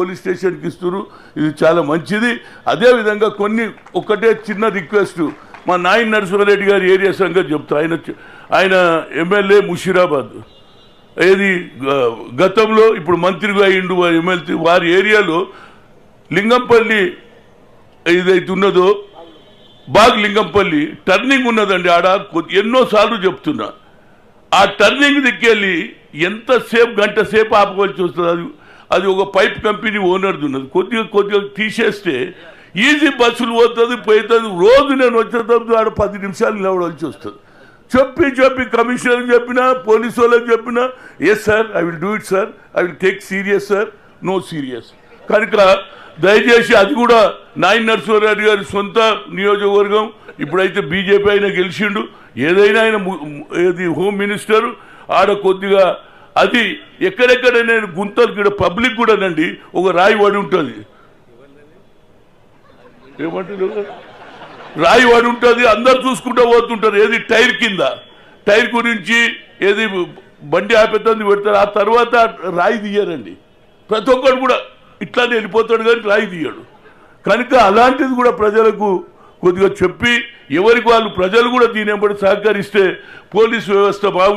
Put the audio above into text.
Police స్టేషన్కి ఇస్తున్నారు. ఇది చాలా మంచిది. అదేవిధంగా కొన్ని ఒకటే చిన్న రిక్వెస్ట్. మా నాయన నరసింహారెడ్డి గారి ఏరియా సంగతి చెప్తా. ఆయన ఆయన ఎమ్మెల్యే ముషీరాబాద్. ఏది గతంలో ఇప్పుడు మంత్రిగా అయిండు వారి ఎమ్మెల్యే వారి ఏరియాలో లింగంపల్లి ఏదైతే ఉన్నదో బాగ్ లింగంపల్లి టర్నింగ్ ఉన్నదండి ఆడ. ఎన్నోసార్లు చెప్తున్నా. ఆ టర్నింగ్ దిక్కెళ్ళి ఎంతసేపు గంట సేపు ఆపవలసి వస్తుంది? అది అది ఒక పైప్ కంపెనీ ఓనర్ది ఉన్నది. కొద్దిగా కొద్దిగా తీసేస్తే ఈజీ బస్సులు పోతుంది పోతుంది రోజు నేను వచ్చేటప్పుడు ఆడ పది నిమిషాలు నిలవడాల్సి వస్తుంది. చెప్పి చెప్పి కమిషనర్ చెప్పినా పోలీసు వాళ్ళకి చెప్పినా yes sir I will do it sir I will take serious sir no serious కనుక దయచేసి అది కూడా నాయన నరసింహారెడ్డి గారి సొంత నియోజకవర్గం. ఇప్పుడైతే బీజేపీ అయినా గెలిచిండు. ఏదైనా ఆయన ఏది హోమ్ మినిస్టర్ ఆడ కొద్దిగా అది ఎక్కడెక్కడ నేను గుంతలు కూడా పబ్లిక్ కూడానండి ఒక రాయి వాడి ఉంటుంది. ఏమంటారు రాయి వాడి ఉంటుంది అందరు చూసుకుంటూ పోతుంటారు. ఏది టైర్ కింద? టైర్ గురించి ఏది బండి ఆపేతుంది పెడతారు. ఆ తర్వాత రాయి తీయరండి. ప్రతి ఒక్కరు కూడా ఇట్లానే వెళ్ళిపోతాడు కానీ రాయి తీయడు. కనుక అలాంటిది కూడా ప్రజలకు కొద్దిగా చెప్పి ఎవరికి వాళ్ళు ప్రజలు కూడా దీని వెంబడి సహకరిస్తే పోలీస్ వ్యవస్థ బాగుంటుంది.